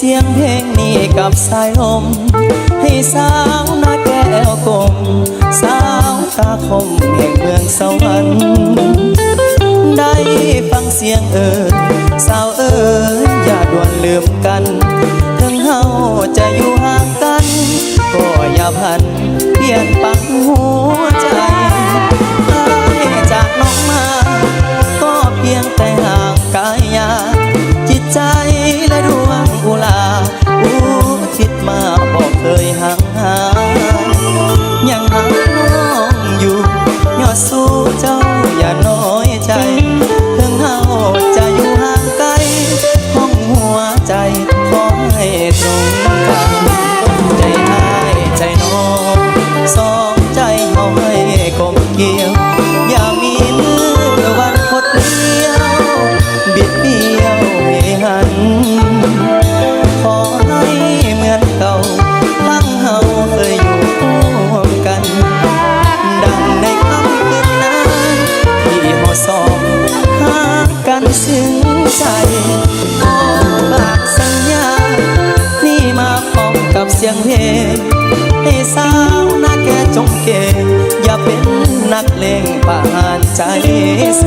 เสียงเพลงนี้กับสายลม ให้สาวนาแก้วกลมสาวตาคมแห่งเมืองสวรรค์ here. ሳሌሳ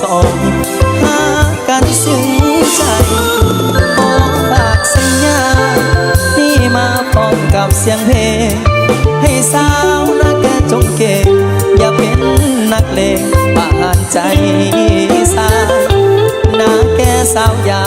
สองหากันซึ้งใจขอปากสัญญา นี่มาพร้อมกับเสียงเพลง ให้สาวนักแกจงเก็บอย่าเป็นนักเลงป่านใจสายนาแกสาวยา